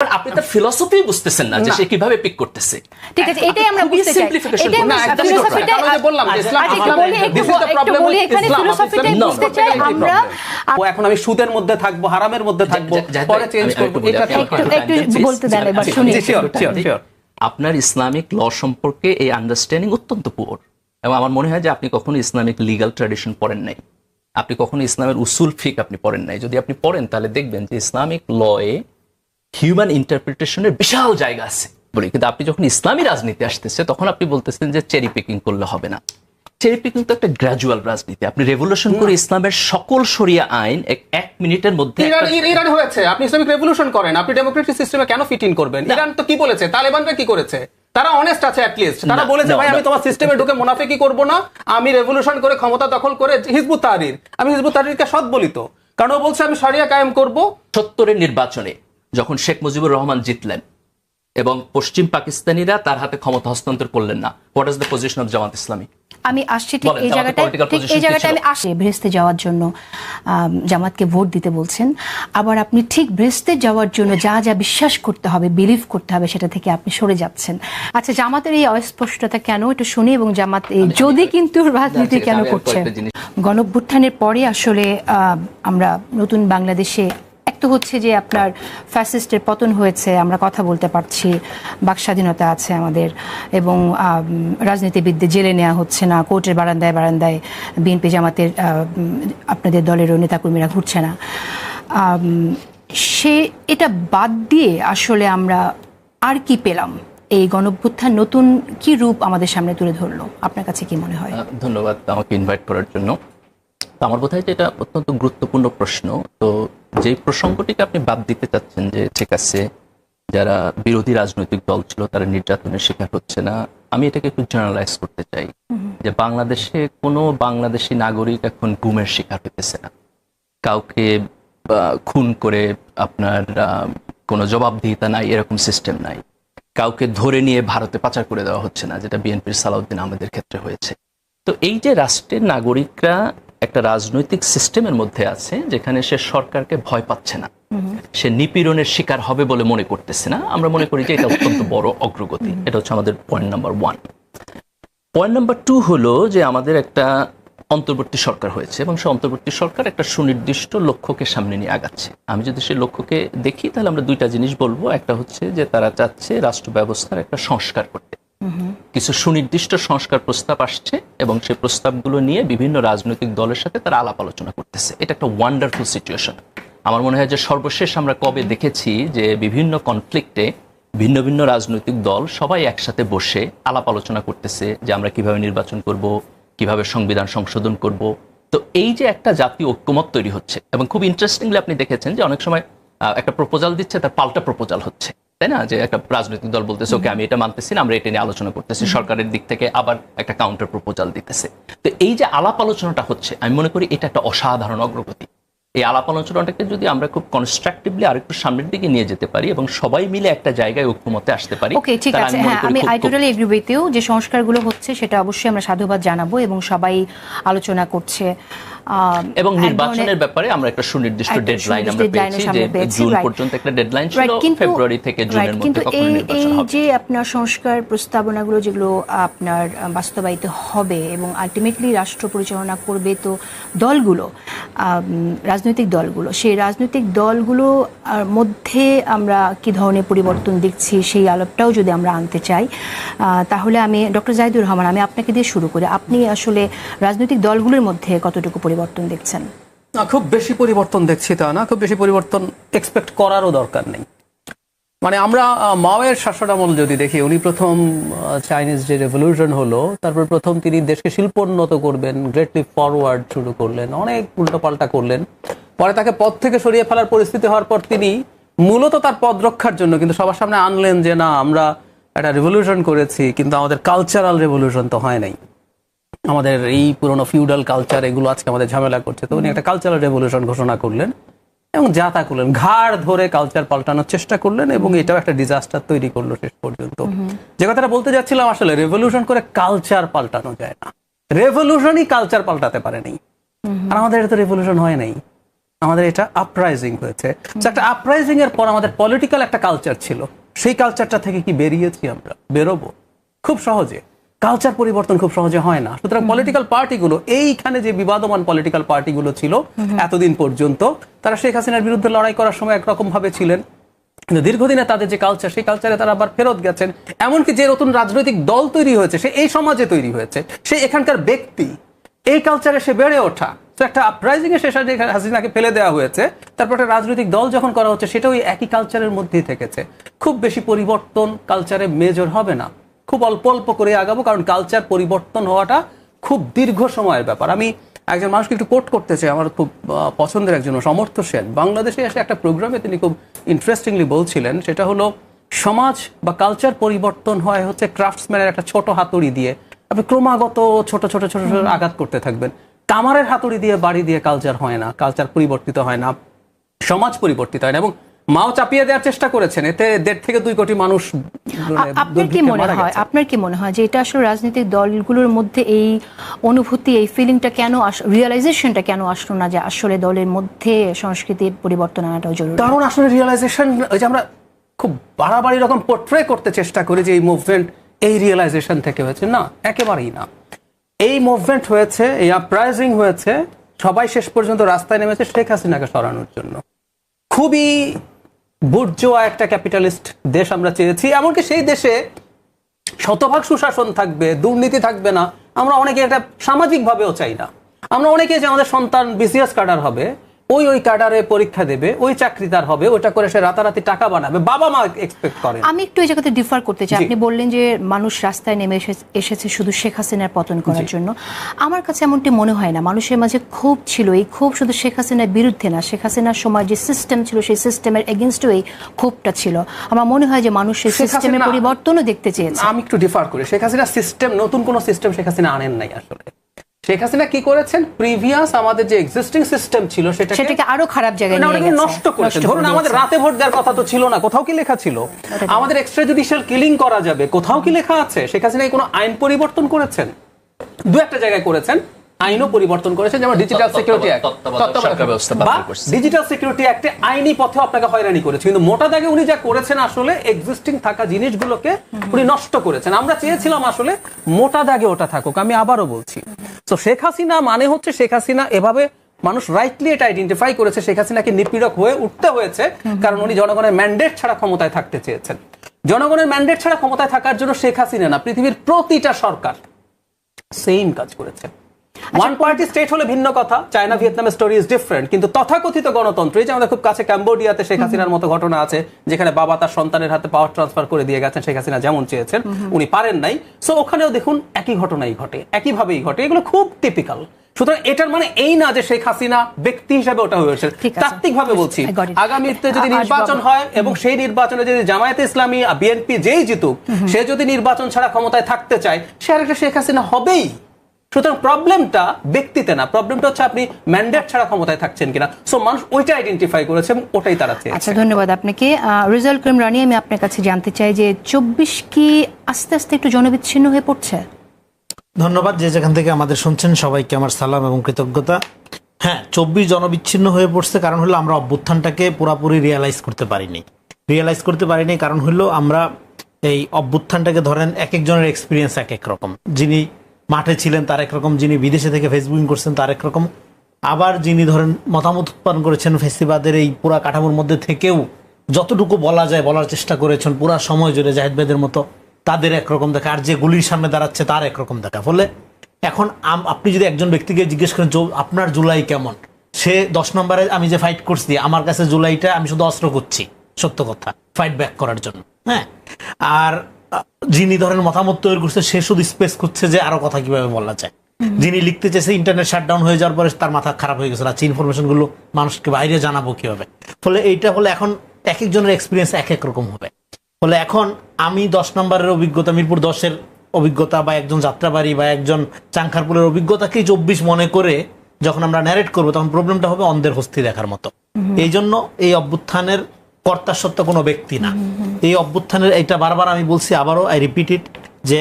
আপনি তার ফিলসফি বুঝতেছেন না যে সে কীভাবে পিক করতেছে। ঠিক আছে এটাই আমরা বুঝতে চাই। এটাই আমরা আমি বললাম ইসলাম আচ্ছা, বলি, এখানে বুঝতে চাই আমরা ও এখন আমি সুদের মধ্যে থাকব হারামের মধ্যে থাকব পরে চেঞ্জ করব। এটা একটু- একটু বলতে দেন এবার, শুনি। আপনার ইসলামিক ল সম্পর্কে এই আন্ডারস্ট্যান্ডিং অত্যন্ত পুয়ার এবং আমার মনে হয় যে আপনি কখনো ইসলামিক লিগাল ট্র্যাডিশন পড়েন নাই। আপনি কখনো ইসলামের উসুল ফিক আপনি পড়েন নাই। যদি আপনি পড়েন তাহলে দেখবেন যে ইসলামিক লয়ে হিউম্যান ইন্টারপ্রিটেশনের বিশাল জায়গা আছে। বলি কিন্তু আপনি যখন ইসলামী রাজনীতি আসতেছে তখন আপনি বলতেছেন যে চেরি পিকিং করলে হবে না। চেরি পিকিং তো একটা গ্রাজুয়াল রাজনীতি। আপনি রেভলিউশন করে ইসলামের সকল শরিয়া আইন এক- এক মিনিটের মধ্যে ইরান হয়েছে। আপনি ইসলামিক রেভলিউশন করেন আপনি ডেমোক্রেটিক সিস্টেমে কেন ফিট ইন করবেন? ইরান তো কি বলেছে? তালেবানরা কি করেছে? তারা অনেস্ট আছে অ্যাটলিস্ট তারা বলেছে ভাই আমি তোমার সিস্টেমে ঢুকে মুনাফিকি করব না? আমি রেভলিউশন করে ক্ষমতা দখল করে হিজবুত তাহরির আমি হিজবুত তাহরিরকে সৎ বলিত কারণ ও বলছে আমি শরিয়া কায়েম করব। সত্তরের নির্বাচনে যখন শেখ মুজিবুর রহমান জিতলেন এবং পশ্চিম পাকিস্তানিরা তার হাতে ক্ষমতা হস্তান্তর করলেন না what is the position of Jamaat Islami? আমি আসছি ঠিক এই political ঠিক এই জায়গাটা আমি আসি ভ্রেস্তে যাওয়ার জন্য জামাতকে ভোট দিতে বলছেন। আবার আপনি ঠিক ভ্রেস্তে যাওয়ার জন্য যা যা বিশ্বাস করতে হবে বিলিভ করতে হবে সেটা থেকে আপনি সরে যাচ্ছেন। আচ্ছা জামাতের এই অস্পষ্টতা কেন একটু শুনি এবং জামাত যদি কিন্তু রাজনীতি কেন করছে গণভ্যুত্থানের পরে আসলে আহ, আমরা নতুন বাংলাদেশে তো হচ্ছে যে আপনার ফ্যাসিস্টের পতন হয়েছে, আমরা কথা বলতে পারছি, বাক স্বাধীনতা আছে আমাদের, এবং রাজনীতিবিদদের জেলে নেওয়া হচ্ছে না, কোর্টের বারান্দায় বারান্দায় বিএনপি জামাতের আপনাদের দলেরও নেতাকর্মীরা ঘুরছে না। সে, এটা বাদ দিয়ে আসলে আমরা আর কি পেলাম? এই গণভ্যুত্থান নতুন কি রূপ আমাদের সামনে তুলে ধরলো? আপনার কাছে কি মনে হয়? ধন্যবাদ আমাকে ইনভাইট করার জন্য। আমার বোধ হয় যে এটা অত্যন্ত গুরুত্বপূর্ণ প্রশ্ন। তো যেই প্রসঙ্গটিকে আপনি বাদ দিতে চাচ্ছেন যে ঠিক আছে যারা বিরোধী রাজনৈতিক দল ছিল তারা নির্যাতনের শিকার হচ্ছে না আমি এটাকে একটু জেনারেলাইজ করতে চাই যে বাংলাদেশে কোনো বাংলাদেশি নাগরিক এখন গুমের শিকার হইতেছে না। কাউকে খুন করে আপনার কোনো জবাবদিহিতা নাই এরকম সিস্টেম নাই। কাউকে ধরে নিয়ে ভারতে পাচার করে দেওয়া হচ্ছে না যেটা বিএনপির সালাউদ্দিন আমাদের ক্ষেত্রে হয়েছে। তো এই যে রাষ্ট্রের নাগরিকরা একটা রাজনৈতিক সিস্টেমের মধ্যে আছে যেখানে সে সরকারকে ভয় পাচ্ছে না। সে নিপীড়নের শিকার হবে বলে মনে করতেছে না। আমরা মনে করি যে এটা অত্যন্ত বড় অগ্রগতি। এটা হচ্ছে আমাদের point number one point number two হলো যে আমাদের একটা অন্তর্বর্তী সরকার হয়েছে এবং সে অন্তর্বর্তী সরকার একটা সুনির্দিষ্ট লক্ষ্যকে সামনে নিয়ে আগাচ্ছে। আমি যদি সেই লক্ষ্যকে দেখি, তাহলে আমরা দুইটা জিনিস বলব। একটা হচ্ছে যে তারা চাচ্ছে রাষ্ট্র ব্যবস্থার একটা সংস্কার করতে। কিছু সুনির্দিষ্ট সংস্কার প্রস্তাব আসছে এবং সেই প্রস্তাবগুলো নিয়ে বিভিন্ন রাজনৈতিক দলের সাথে তারা আলাপ আলোচনা করতেছে। এটা একটা ওয়ান্ডারফুল সিচুয়েশন আমার মনে হয় যে সর্বশেষ আমরা কবে দেখেছি যে বিভিন্ন কনফ্লিক্টে ভিন্ন ভিন্ন রাজনৈতিক দল সবাই একসাথে বসে আলাপ আলোচনা করতেছে যে আমরা কীভাবে নির্বাচন করব, কীভাবে সংবিধান সংশোধন করব। তো এই যে একটা জাতীয় ঐক্যমত তৈরি হচ্ছে এবং খুব ইন্টারেস্টিংলি আপনি দেখেছেন যে অনেক সময় একটা প্রপোজাল দিচ্ছে, তার পাল্টা প্রপোজাল হচ্ছে। তাই না? যে একটা রাজনৈতিক দল বলতেছে ওকে আমি এটা মানতেছি না আমরা এটা নিয়ে আলোচনা করতেছি। সরকারের দিক থেকে আবার একটা কাউন্টার প্রপোজাল দিতেছে। তো এই যে আলাপ আলোচনাটা হচ্ছে আমি মনে করি এটা একটা অসাধারণ অগ্রগতি। এই আলাপ আলোচনাটাকে যদি আমরা খুব কনস্ট্রাকটিভলি আরেকটু সামনের দিকে নিয়ে যেতে পারি এবং সবাই মিলে একটা জায়গায় ঐক্যমতে আসতে পারি ওকে ঠিক আছে। হ্যাঁ আমি I totally agree with you যে সংস্কারগুলো হচ্ছে সেটা অবশ্যই আমরা সাধুবাদ জানাব এবং সবাই আলোচনা করছে। এবং নির্বাচনের ব্যাপারে আমরা একটা সুনির্দিষ্ট ডেডলাইন আমরা পেয়েছি যে জুন পর্যন্ত একটা ডেডলাইন ছিল ফেব্রুয়ারি থেকে জুনের মধ্যে কিন্তু এই নির্বাচন এই হবে যে আপনার সংস্কার প্রস্তাবনাগুলো যেগুলো আপনার বাস্তবায়িত হবে এবং আলটিমেটলি রাষ্ট্র পরিচালনা করবে তো দলগুলো রাজনৈতিক দলগুলো সেই রাজনৈতিক দলগুলো মধ্যে আমরা কি ধরনের পরিবর্তন দেখছি সেই আলাপটাও যদি আমরা আনতে চাই আহ, তাহলে আমি ডক্টর জাহিদুর রহমান আমি আপনাকে দিয়ে শুরু করি। আপনি আসলে রাজনৈতিক দলগুলোর মধ্যে কতটুকু পরিবর্তন দেখছেন? না, খুব বেশি পরিবর্তন দেখছি তা না, খুব বেশি পরিবর্তন এক্সপেক্ট করারও দরকার নেই। মানে আমরা মাওয়ের শাসনামল যদি দেখি, উনি প্রথম চাইনিজ যে রেভলিউশন হলো, তারপর প্রথম তিনি দেশকে শিল্পোন্নত করবেন গ্রেটলি ফরওয়ার্ড শুরু করলেন, অনেক উল্টোপাল্টা করলেন। পরে তাকে পদ থেকে সরিয়ে ফেলার পরিস্থিতি হওয়ার পর তিনি মূলত তার পদ রক্ষার জন্য, কিন্তু সবার সামনে আনলেন যে না, আমরা একটা রেভলিউশন করেছি, কিন্তু আমাদের কালচারাল রেভলিউশন তো হয় নাই। আমাদের এই পুরনো ফিউডাল কালচার এগুলো আজকে আমাদের ঝামেলা করছে। তো উনি একটা কালচারাল রেভলিউশন ঘোষণা করলেন এবং যা তা করলেন। ঘাড় ধরে কালচার পাল্টানোর চেষ্টা করলেন এবং এটাও একটা ডিজাস্টার তৈরি করল শেষ পর্যন্ত। যে কথাটা বলতে যাচ্ছিলাম আসলে রেভলিউশন করে কালচার পাল্টানো যায় না। রেভলিউশনই কালচার পাল্টাতে পারেনি আর আমাদের এটা তো রেভলিউশন হয় নাই। আমাদের এটা আপরাইজিং হয়েছে। একটা আপরাইজিং এর পর আমাদের পলিটিক্যাল একটা কালচার ছিল। সেই কালচারটা থেকে কি বেরিয়েছি আমরা? বেরোবো? খুব সহজে। কালচার পরিবর্তন খুব সহজে হয় না। সুতরাং পলিটিক্যাল পার্টিগুলো এইখানে যে বিবাদমান পলিটিক্যাল পার্টিগুলো ছিল এতদিন পর্যন্ত তারা শেখ হাসিনার বিরুদ্ধে লড়াই করার সময় একরকম ভাবে ছিলেন। কিন্তু দীর্ঘদিনে তাদের যে কালচার সেই কালচারে তারা আবার ফেরত গেছেন। এমনকি যে নতুন রাজনৈতিক দল তৈরি হয়েছে সে এই সমাজে তৈরি হয়েছে। সে এখানকার ব্যক্তি এই কালচারে সে বেড়ে ওঠা। তো একটা আপরাইজিং এ শেষ হাসিনাকে ফেলে দেওয়া হয়েছে। তারপর একটা রাজনৈতিক দল যখন করা হচ্ছে সেটা ওই একই কালচারের মধ্যেই থেকেছে। খুব বেশি পরিবর্তন কালচারে মেজর হবে না। খুব অল্প অল্প করে আগাবো কারণ কালচার পরিবর্তন হওয়াটা খুব দীর্ঘ সময়ের ব্যাপার। আমি একজন মানুষকে একটু কোট করতে চাই আমার খুব পছন্দের একজন সমর্থ সেন। বাংলাদেশে এসে একটা প্রোগ্রামে তিনি খুব ইন্টারেস্টিংলি বলছিলেন সেটা হলো সমাজ বা কালচার পরিবর্তন হয় হচ্ছে ক্রাফটসম্যানের একটা ছোট হাতুড়ি দিয়ে। আপনি ক্রমাগত ছোট ছোট ছোট ছোট আঘাত করতে থাকবেন। কামারের হাতুড়ি দিয়ে বাড়ি দিয়ে কালচার হয় না কালচার পরিবর্তিত হয় না সমাজ পরিবর্তিত হয় না এবং মাও চাপিয়ে দেওয়ার চেষ্টা করেছেন। এতে দেড় থেকে দুই কোটি মানুষ মানে আপনার কি মনে হয়? আপনার কি মনে হয় যে এটা আসলে রাজনৈতিক দলগুলোর মধ্যে এই অনুভূতি এই ফিলিংটা কেন রিয়েলাইজেশনটা কেন আসলো না যে আসলে দলের মধ্যে সংস্কৃতির পরিবর্তন আনাটাও জরুরি? কারণ আসলে রিয়েলাইজেশন ওই যে আমরা খুব বাড়াবাড়ি রকম পোর্ট্রে করতে চেষ্টা করি যে এই মুভমেন্ট এই রিয়েলাইজেশন থেকে হয়েছে। না একেবারেই না। এই মুভমেন্ট হয়েছে এই আপরাইজিং হয়েছে সবাই শেষ পর্যন্ত রাস্তায় নেমেছে শেখ হাসিনাকে সরানোর জন্য। খুবই বুর্জোয়া একটা ক্যাপিটালিস্ট দেশ আমরা চেয়েছি, এমনকি সেই দেশে শতভাগ সুশাসন থাকবে, দুর্নীতি থাকবে না। আমরা অনেকে এটা সামাজিকভাবেও চাই না। আমরা অনেকে যে আমাদের সন্তান বিসিএস কার্ডার হবে ওই ওই কাডারে পরীক্ষা দেবে ওই চাকরি তার হবে ওটা করে সে রাতারাতি টাকা বানাবে বাবা মা এক্সপেক্ট করে আমি একটু এই জায়গাতে ডিফার করতে চাই। আপনি বললেন যে মানুষ রাস্তায় নেমে এসেছে শুধু শেখ হাসিনার পতন করার জন্য। আমার কাছে এমনটি মনে হয় না। মানুষের মাঝে ক্ষোভ ছিল এই ক্ষোভ শুধু শেখ হাসিনার বিরুদ্ধে না। শেখ হাসিনার সময় যে সিস্টেম ছিল সেই সিস্টেমের এগেনস্টও এই ক্ষোভটা ছিল। আমার মনে হয় যে মানুষ সেই সিস্টেমের পরিবর্তনও দেখতে চেয়েছে। আমি একটু ডিফার করি। শেখ হাসিনা সিস্টেম নতুন কোন সিস্টেম শেখ হাসিনা আনেন নাই আসলে। শেখ হাসিনা কি করেছেন? প্রিভিয়াস আমাদের যে এক্সিস্টিং সিস্টেম ছিল সেটাকে সেটাকে আরও খারাপ জায়গায় নিয়ে গেছে। নষ্ট করেছে ধরুন আমাদের রাতে ভোট দেওয়ার কথা তো ছিল না কোথাও কি লেখা ছিল? আমাদের এক্সট্রা জুডিশিয়াল কিলিং করা যাবে কোথাও কি লেখা আছে? শেখ হাসিনা কোনো আইন পরিবর্তন করেছেন? দু একটা জায়গায় করেছেন আইনও পরিবর্তন করেছেন যেমন ডিজিটাল সিকিউরিটি অ্যাক্ট করছে। ডিজিটাল সিকিউরিটি অ্যাক্টে আইনি পথে আপনাকে হয়রানি করেছে। কিন্তু মোটা দাগে উনি যা করেছেন আসলে এক্সিস্টিং থাকা জিনিসগুলোকে উনি নষ্ট করেছেন। আমরা চেয়েছিলাম আসলে মোটা দাগে ওটা থাকুক আমি আবারও বলছি। তো শেখ হাসিনা মানে হচ্ছে শেখ হাসিনা এভাবে মানুষ রাইটলি এটা আইডেন্টিফাই করেছে শেখ হাসিনাকে নিপীড়ক হয়ে উঠতে হয়েছে, কারণ উনি জনগণের ম্যান্ডেট ছাড়া ক্ষমতায় থাকতে চেয়েছেন। জনগণের ম্যান্ডেট ছাড়া ক্ষমতায় থাকার জন্য শেখ হাসিনা না, পৃথিবীর প্রতিটা সরকার সেম কাজ করেছে। ওয়ান পার্টি স্টেট হলে ভিন্ন কথা। চায়না ভিয়েতনামের স্টোরি ইজ ডিফারেন্ট কিন্তু তথাকথিত গণতন্ত্র এই যে আমাদের খুব কাছে ক্যাম্বোডিয়াতে শেখ হাসিনার মতো ঘটনা আছে যেখানে বাবা তার সন্তানের হাতে পাওয়ার ট্রান্সফার করে দিয়ে গেছেন শেখ হাসিনা যেমন চেয়েছেন উনি পারেন নাই। সো ওখানেও দেখুন একই ঘটনাই ঘটে একইভাবেই ঘটে। এগুলো খুব টিপিক্যাল সুতরাং এটার মানে এই না যে শেখ হাসিনা ব্যক্তি হিসাবে ওটা হয়েছে। ঠিক তাত্ত্বিক ভাবে বলছি. আগামীতে যদি নির্বাচন হয় এবং সেই নির্বাচনে যদি জামায়াতে ইসলামী বিএনপি যেই জিতুক সে যদি নির্বাচন ছাড়া ক্ষমতায় থাকতে চায় সে আর একটা শেখ হাসিনা হবেই। সুতরাং প্রবলেমটা ব্যক্তিতে না প্রবলেমটা হচ্ছে আপনি ম্যান্ডেট ছাড়া ক্ষমতায় থাকছেন কিনা। সো মানুষ ওইটা আইডেন্টিফাই করেছে এবং ওটাই তারা চেয়েছে। আচ্ছা ধন্যবাদ আপনাকে। রেজাল্ট করিম রানী আমি আপনার কাছে জানতে চাই যে চব্বিশ কি আস্তে আস্তে একটু জনবিচ্ছিন্ন হয়ে পড়ছে? ধন্যবাদ যে যেখান থেকে আমাদের শুনছেন সবাইকে আমার সালাম এবং কৃতজ্ঞতা। হ্যাঁ চব্বিশ জনবিচ্ছিন্ন হয়ে পড়ছে কারণ হলো আমরা অভ্যুত্থানটাকে পুরোপুরি রিয়েলাইজ করতে পারিনি। রিয়েলাইজ করতে পারিনি কারণ হলো আমরা এই অভ্যুত্থানটাকে ধরেন এক একজনের এক্সপিরিয়েন্স এক এক রকম। যিনি মাঠে ছিলেন তার একরকম যিনি বিদেশে থেকে ফেসবুকিং করছেন তার একরকম আবার যিনি ধরেন মতামত উৎপাদন করেছেন ফেস্টিভালের এই পুরা কাঠামোর মধ্যে থেকেও যতটুকু বলা যায়, বলার চেষ্টা করেছেন, পুরা সময় জুড়ে জাহিদ ভাইদের মতো তাদের একরকম দেখা, আর যে গুলির সামনে দাঁড়াচ্ছে তার একরকম দেখা। ফলে এখন আপনি যদি একজন ব্যক্তিকে জিজ্ঞেস করেন আপনার জুলাই কেমন? সে দশ নম্বরে, আমি যে ফাইট করছি, আমার কাছে জুলাইটা আমি শুধু অস্ত্র করছি সত্য কথা ফাইট ব্যাক করার জন্য। হ্যাঁ? আর যিনি ধরেন মতামত তৈরি করছে সে শুধু স্পেস করছে যে আরও কথা কীভাবে বলা যায়। যিনি লিখতে চেয়েছে ইন্টারনেট শাটডাউন হয়ে যাওয়ার পরে তার মাথা খারাপ হয়ে গেছে। আচ্ছা ইনফরমেশনগুলো মানুষকে বাইরে জানাব কীভাবে? ফলে এইটা হলে এখন এক একজনের এক্সপিরিয়েন্স এক এক রকম হবে। ফলে এখন আমি দশ নম্বরের অভিজ্ঞতা মিরপুর দশের অভিজ্ঞতা বা একজন যাত্রাবাড়ি বা একজন চাংখারপুলের অভিজ্ঞতাকেই চব্বিশ মনে করে যখন আমরা ন্যারেট করব তখন প্রবলেমটা হবে অন্ধের হস্তি দেখার মতো। এই জন্য এই অভ্যুত্থানের কর্তা সত্য কোনো ব্যক্তি না। এই অভ্যুত্থানের এটা বারবার আমি বলছি আবারও আই রিপিট ইট যে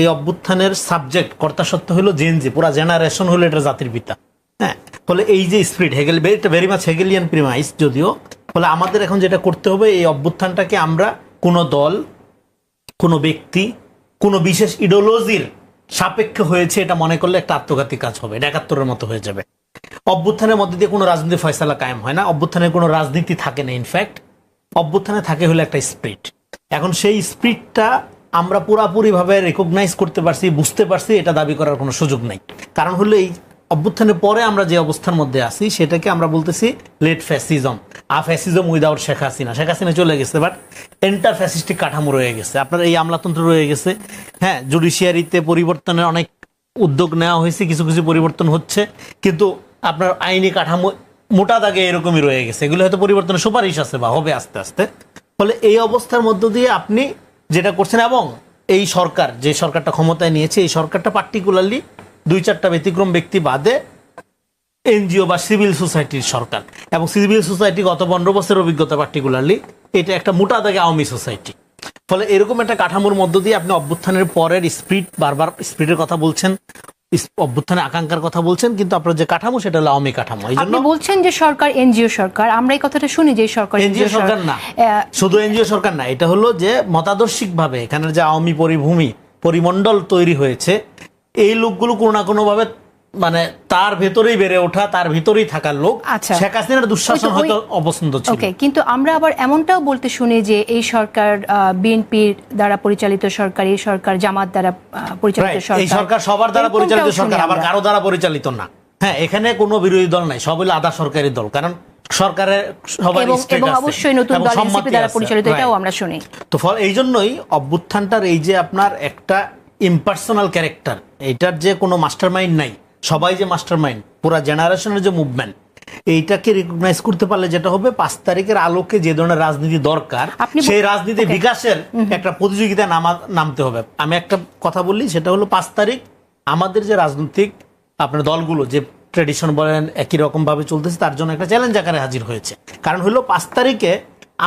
এই অভ্যুত্থানের সাবজেক্ট কর্তা সত্য হলো জেনজি পুরা জেনারেশন হলো এটা জাতির পিতা। হ্যাঁ ফলে এই যে স্পিরিট হেগেল এটা ভেরি মাছ হেগেলিয়ান প্রিমাইস যদিও ফলে আমাদের এখন যেটা করতে হবে এই অভ্যুত্থানটাকে আমরা কোনো দল কোনো ব্যক্তি কোনো বিশেষ ইডিওলজির সাপেক্ষে হয়েছে এটা মনে করলে একটা আত্মঘাতী কাজ হবে এটা একাত্তরের মতো হয়ে যাবে। অভ্যুত্থানের মধ্যে দিয়ে কোনো রাজনীতি ফয়সালা কায়েম হয় না অভ্যুত্থানের কোনো রাজনীতি থাকে না ইনফ্যাক্ট অভ্যুত্থানে থাকে হলো একটা স্পিরিট এখন সেই স্পিরিটটা আমরা পুরাপুরিভাবে রেকগনাইজ করতে পারছি, বুঝতে পারছি, এটা দাবি করার কোনো সুযোগ নেই। কারণ হলো এই অভ্যুত্থানের পরে আমরা যে অবস্থার মধ্যে আছি, সেটাকে আমরা বলতেছি late fascism a fascism without Sheikh Hasina. Sheikh Hasina চলে গেছে বাট এন্টার ফ্যাসিস্টিক কাঠামো রয়ে গেছে। আপনার এই আমলাতন্ত্র রয়ে গেছে। হ্যাঁ জুডিশিয়ারিতে পরিবর্তনের অনেক উদ্যোগ নেওয়া হয়েছে, কিছু কিছু পরিবর্তন হচ্ছে। কিন্তু আপনার আইনি কাঠামো মোটা দাগে এরকমই রয়ে গেছে। এগুলো হয়তো পরিবর্তনের সুপারিশ আছে বা হবে আস্তে আস্তে। ফলে এই অবস্থার মধ্য দিয়ে আপনি যেটা করছেন এবং এই সরকার, যে সরকারটা ক্ষমতায় নিয়েছে, এই সরকারটা পার্টিকুলারলি দুই চারটা ব্যতিক্রম ব্যক্তি বাদে এনজিও বা সিভিল সোসাইটির সরকার। এবং সিভিল সোসাইটি গত পনেরো বছরের অভিজ্ঞতা পার্টিকুলারলি এটা একটা মোটা দাগে আওয়ামী সোসাইটি। ফলে এরকম একটা কাঠামোর মধ্য দিয়ে আপনি অভ্যুত্থানের পরের স্পিড বারবার স্পিডের কথা বলছেন। অভ্যুত্থানের আকাঙ্ক্ষার কথা বলছেন কিন্তু আপনার যে কাঠামো সেটা হলো আওয়ামী কাঠামো। এই জন্য বলছেন যে সরকার এনজিও সরকার আমরা এই কথাটা শুনি যে সরকার এনজিও সরকার না। শুধু এনজিও সরকার না এটা হলো যে মতাদর্শিক ভাবে এখানে যে আওয়ামী পরিভূমি পরিমণ্ডল তৈরি হয়েছে এই লোকগুলো কোনো না কোনো ভাবে মানে তার ভেতরেই বেড়ে ওঠা তার ভেতরেই থাকার লোক আচ্ছা। শেখ হাসিনার দুঃশাসন হয়তো অপছন্দ ছিল। ওকে কিন্তু আমরা আবার এমনটাও বলতে শুনি যে এই সরকার বিএনপির দ্বারা পরিচালিত সরকার এই সরকার জামাত দ্বারা পরিচালিত সরকার এই সরকার। সবার দ্বারা পরিচালিত সরকার আবার কারও দ্বারা পরিচালিত না। হ্যাঁ এখানে কোনো বিরোধী দল নাই সব হলো আধা সরকারি দল কারণ সরকারের সবার এবং অবশ্যই নতুন দল এনসিপি দ্বারা পরিচালিত এটাও আমরা শুনি। তো ফল এই জন্যই অভ্যুত্থানটার এই যে আপনার একটা ইম্পার্সোনাল ক্যারেক্টার এইটার যে কোনো মাস্টারমাইন্ড নাই। সবাই যে মাস্টার মাইন্ড পুরা জেনারেশনের যে মুভমেন্ট এইটাকে রিকগনাইজ করতে পারলে যেটা হবে পাঁচ তারিখের আলোকে যে ধরনের রাজনীতি দরকার আপনি সেই রাজনীতি বিকাশের একটা প্রতিযোগিতা নামা নামতে হবে। আমি একটা কথা বললি সেটা হলো পাঁচ তারিখ আমাদের যে রাজনৈতিক আপনার দলগুলো যে ট্রেডিশন বলেন একই রকম ভাবে চলতেছে তার জন্য একটা চ্যালেঞ্জ আকারে হাজির হয়েছে। কারণ হলো পাঁচ তারিখে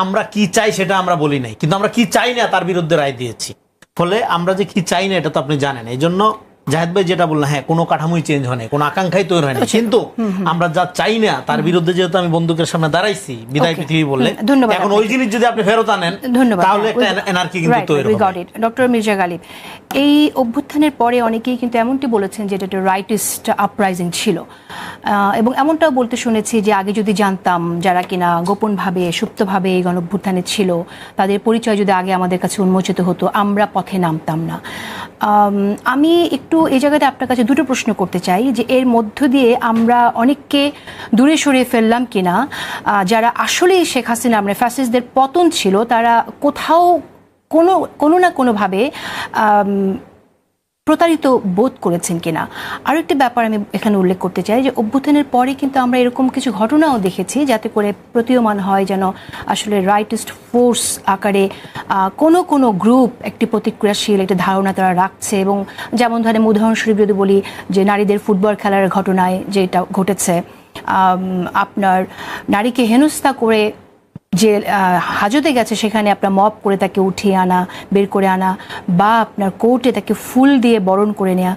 আমরা কি চাই সেটা আমরা বলি নাই কিন্তু আমরা কি চাই না তার বিরুদ্ধে রায় দিয়েছি। ফলে আমরা যে কি চাই না এটা তো আপনি জানেন। এই জন্য জাহেদ ভাই যেটা বললেন হ্যাঁ কোনো কাঠামোই চেঞ্জ হয়নি কোনো আকাঙ্ক্ষাই তৈরি হয়নি কিন্তু আমরা যা চাই না তার বিরুদ্ধে যেহেতু আমি বন্দুকের সামনে দাঁড়াইছি বিদায় পৃথিবী বললে এখন ওই জিনিস যদি আপনি ফেরত আনেন তাহলে হ্যাঁ, একটা এনার্কি কিন্তু তৈরি হবে। ডক্টর মির্জা গালিব এই অভ্যুত্থানের পরে অনেকেই কিন্তু এমনটি বলেছেন যে এটা একটা রাইটিস্ট আপরাইজিং ছিল। এবং এমনটাও বলতে শুনেছি যে আগে যদি জানতাম যারা কিনা গোপনভাবে সুপ্তভাবে এই গণঅভ্যুত্থানে ছিল তাদের পরিচয় যদি আগে আমাদের কাছে উন্মোচিত হতো আমরা পথে নামতাম না। আম, আমি একটু এই জায়গাতে আপনার কাছে দুটো প্রশ্ন করতে চাই যে এর মধ্য দিয়ে আমরা অনেককে দূরে সরিয়ে ফেললাম কিনা। যারা আসলে শেখ হাসিনা আমরা ফ্যাসিসদের পতন ছিল, তারা কোথাও কোনো কোনো না কোনোভাবে প্রতারিত বোধ করেছেন কিনা? আরও একটি ব্যাপার আমি এখানে উল্লেখ করতে চাই যে, অভ্যুত্থানের পরে কিন্তু আমরা এরকম কিছু ঘটনাও দেখেছি যাতে করে প্রতীয়মান হয় যেন আসলে রাইটিস্ট ফোর্স আকারে কোনো কোনো গ্রুপ একটি প্রতিক্রিয়াশীল একটি ধারণা তারা রাখছে এবং যেমন ধরেন উদাহরণস্বরূপ যদি বলি যে, নারীদের ফুটবল খেলার ঘটনায় যেটা ঘটেছে আপনার নারীকে হেনস্থা করে যে হাজতে গেছে, সেখানে আপনার মপ করে তাকে উঠিয়ে আনা, বের করে আনা, বা আপনার কোর্টে তাকে ফুল দিয়ে বরণ করে নেওয়া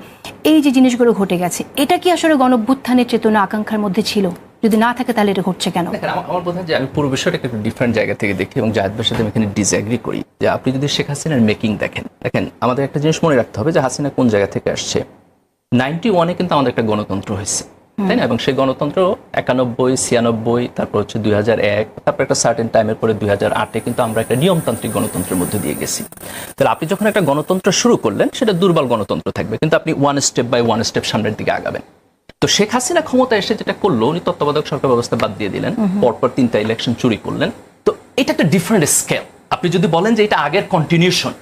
এই যে জিনিসগুলো ঘটে গেছে, এটা কি আসলে গণভ্যুত্থানের চেতনা আকাঙ্ক্ষার মধ্যে ছিল? যদি না থাকে, তাহলে এটা ঘটছে কেন? আমার বোধ হয় যে আমি পুরো বিষয়টাকে একটু ডিফারেন্ট জায়গা থেকে দেখি এবং জাহেদ ভাইয়ের সাথে আমি এখানে ডিসঅ্যাগ্রি করি। যে আপনি যদি শেখ হাসিনার মেকিং দেখেন দেখেন, আমাদের একটা জিনিস মনে রাখতে হবে যে হাসিনা কোন জায়গা থেকে আসছে? নাইনটি ওয়ানে কিন্তু আমাদের একটা গণতন্ত্র হয়েছে। তাই না? এবং সেই গণতন্ত্র একানব্বই ছিয়ানব্বই তারপর হচ্ছে দুই হাজার এক তারপর একটা সার্টেন টাইমের পরে দুই হাজার আটে কিন্তু আমরা একটা নিয়মতান্ত্রিক গণতন্ত্রের মধ্যে দিয়ে গেছি। তাহলে আপনি যখন একটা গণতন্ত্র শুরু করলেন সেটা দুর্বল গণতন্ত্র থাকবে কিন্তু আপনি one step by one step সামনের দিকে আগাবেন। তো শেখ হাসিনা ক্ষমতা এসে যেটা করল উনি তত্ত্বাবধায়ক সরকার ব্যবস্থা বাদ দিয়ে দিলেন পরপর তিনটা ইলেকশন চুরি করলেন। তো এটা একটা ডিফারেন্ট স্কেল আপনি যদি বলেন যে এটা আগের কন্টিনিউশন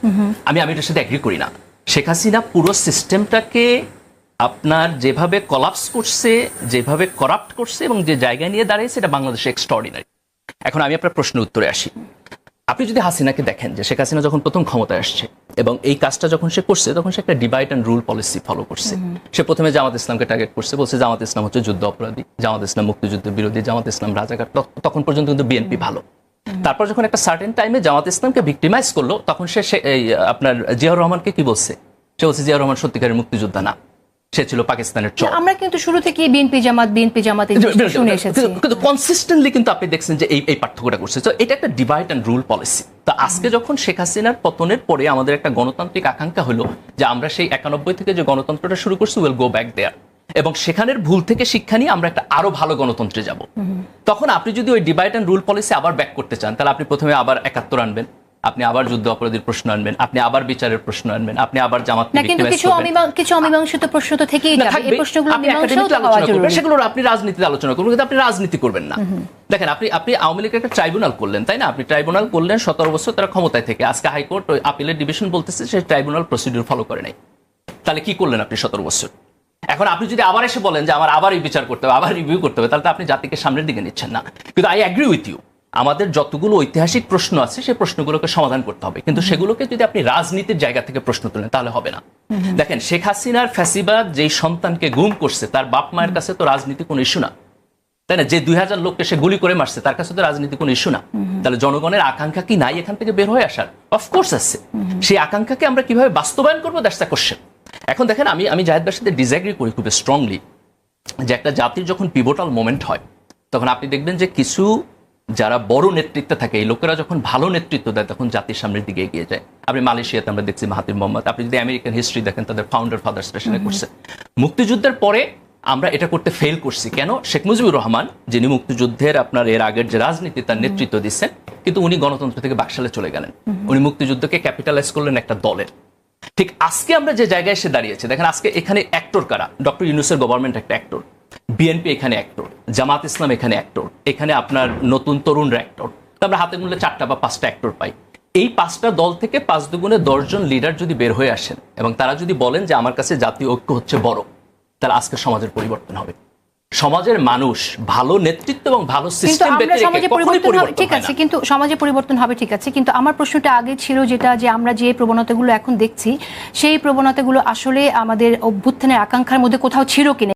আমি আমি এটার সাথে এগ্রি করি না। শেখ হাসিনা পুরো সিস্টেমটাকে আপনার যেভাবে কলাপস করছে যেভাবে করাপ্ট করছে এবং যে জায়গায় নিয়ে দাঁড়িয়েছে এটা বাংলাদেশে এক্সট্রাঅর্ডিনারি এখন আমি আপনার প্রশ্নের উত্তরে আসি। আপনি যদি হাসিনাকে দেখেন যে শেখ হাসিনা যখন প্রথম ক্ষমতায় আসছে এবং এই কাজটা যখন সে করছে তখন সে একটা divide and rule policy follow করছে। সে প্রথমে জামাত ইসলামকে টার্গেট করছে বলছে জামাত ইসলাম হচ্ছে যুদ্ধ অপরাধী জামাত ইসলাম মুক্তিযুদ্ধ বিরোধী জামাত ইসলাম রাজাকার তখন পর্যন্ত কিন্তু বিএনপি ভালো। তারপর যখন একটা সার্টেন টাইমে জামাত ইসলামকে ভিক্টিমাইজ করল তখন সে সে- আপনার জিয়াউর রহমানকে কি বলছে? সে বলছে জিয়াউর রহমান সত্যিকারের মুক্তিযোদ্ধা না। সে ছিল পাকিস্তানের চর। আমরা কিন্তু শুরু থেকে বিএনপি জামাত বিএনপি জামাত শুনে এসেছি। কিন্তু- কিন্তু কনসিস্টেন্টলি কিন্তু আপনি দেখছেন যে এই এই পার্থক্যটা করছে তো এটা একটা ডিভাইড অ্যান্ড রুল পলিসি তো আজকে যখন শেখ হাসিনার পতনের পরে আমাদের একটা গণতান্ত্রিক আকাঙ্ক্ষা হলো যে আমরা সেই একানব্বই থেকে যে গণতন্ত্রটা শুরু করছি উইল গো ব্যাক দেয়ার এবং সেখানের ভুল থেকে শিক্ষা নিয়ে আমরা একটা আরও ভালো গণতন্ত্রে যাব। তখন আপনি যদি ওই ডিভাইড অ্যান্ড রুল পলিসি আবার ব্যাক করতে চান তাহলে আপনি প্রথমে আবার একাত্তর আনবেন। আপনি আবার যুদ্ধ অপরাধীর প্রশ্ন আনবেন আপনি আবার বিচারের প্রশ্ন আনবেন আপনি আবার জামাত না কিন্তু কিছু অমীমাং কিছু অমীমাংসিত প্রশ্ন তো থেকেই যাবে। এই প্রশ্নগুলো আপনি মীমাংসাও তো হওয়া আলোচনা করবেন, জরুরি। সেগুলোর আপনি রাজনীতিতে আলোচনা করবেন কিন্তু আপনি রাজনীতি করবেন না। দেখেন আপনি আপনি আওয়ামী লীগের একটা ট্রাইব্যুনাল করলেন তাই না? আপনি ট্রাইব্যুনাল করলেন সতেরো বছর তারা ক্ষমতায় থেকে। আজকে হাইকোর্ট ওই আপিলের ডিভিশন বলতেছে সেই ট্রাইব্যুনাল প্রসিডিউর ফলো করে নাই। তাহলে কি করলেন আপনি সতেরো বছর? এখন আপনি যদি আবার এসে বলেন যে আমার আবার এই বিচার করতে হবে আবার রিভিউ করতে হবে তাহলে তো আপনি জাতিকে সামনের দিকে নিচ্ছেন না। কিন্তু আই অ্যাগ্রি উইথ ইউ আমাদের যতগুলো ঐতিহাসিক প্রশ্ন আছে সেই প্রশ্নগুলোকে সমাধান করতে হবে। কিন্তু সেগুলোকে যদি আপনি রাজনীতির জায়গা থেকে প্রশ্ন তোলেন তাহলে হবে না। দেখেন শেখ হাসিনার ফ্যাসিবাদ যেই সন্তানকে গুম করছে তার বাপ মায়ের কাছে তো রাজনীতি কোনো ইস্যু না। তাই না? যে দুই হাজার লোককে সে গুলি করে মারছে তার কাছে তো রাজনীতি কোনো ইস্যু না। তাহলে জনগণের আকাঙ্ক্ষা কি নাই এখান থেকে বের হয়ে আসার? অফকোর্স আছে। সেই আকাঙ্ক্ষাকে আমরা কীভাবে বাস্তবায়ন করব? দ্যাটস দ্য কোশ্চেন এখন দেখেন আমি আমি জাহেদ সাথে ডিসএগ্রি করি খুব স্ট্রংলি যে একটা জাতির যখন পিভোটাল মোমেন্ট হয় তখন আপনি দেখবেন যে কিছু যারা বড় নেতৃত্বে থাকে এই লোকেরা যখন ভালো নেতৃত্ব দেয় তখন জাতির সামনের দিকে এগিয়ে যায়। আপনি মালয়েশিয়াতে আমরা দেখছি মাহাতির মোহাম্মদ। আপনি যদি আমেরিকান হিস্ট্রি দেখেন তাদের ফাউন্ডার ফাদার স্টেশনে করছে। মুক্তিযুদ্ধের পরে আমরা এটা করতে ফেল করছি। কেন? শেখ মুজিবুর রহমান যিনি মুক্তিযুদ্ধের আপনার এর আগের যে রাজনীতি তার নেতৃত্ব দিচ্ছেন কিন্তু উনি গণতন্ত্র থেকে বাকশালে চলে গেলেন। উনি মুক্তিযুদ্ধকে ক্যাপিটালাইজ করলেন একটা দলের। ঠিক আজকে আমরা যে জায়গায় এসে দাঁড়িয়েছি দেখেন আজকে এখানে অ্যাক্টর কারা? ডক্টর ইউনুসের গভর্নমেন্ট একটা অ্যাক্টর বিএনপি এখানে অ্যাক্টর জামাত ইসলাম এখানে অ্যাক্টর এখানে আপনার নতুন তরুণরা অ্যাক্টর আমরা হাতে মূল্যে চারটা বা পাঁচটা অ্যাক্টর পাই। এই পাঁচটা দল থেকে পাঁচ দুগুণে দশজন লিডার যদি বের হয়ে আসেন এবং তারা যদি বলেন যে আমার কাছে জাতীয় ঐক্য হচ্ছে বড় তাহলে আজকে সমাজের পরিবর্তন হবে। সমাজের মানুষ ভালো নেতৃত্ব এবং ভালো সিস্টেম সমাজে পরিবর্তন হবে ঠিক আছে কিন্তু সমাজে পরিবর্তন হবে ঠিক আছে কিন্তু আমার প্রশ্নটা আগে ছিল যেটা যে আমরা যে প্রবণতাগুলো এখন দেখছি সেই প্রবণতাগুলো আসলে আমাদের অভ্যুত্থানের আকাঙ্ক্ষার মধ্যে কোথাও ছিল কিনা।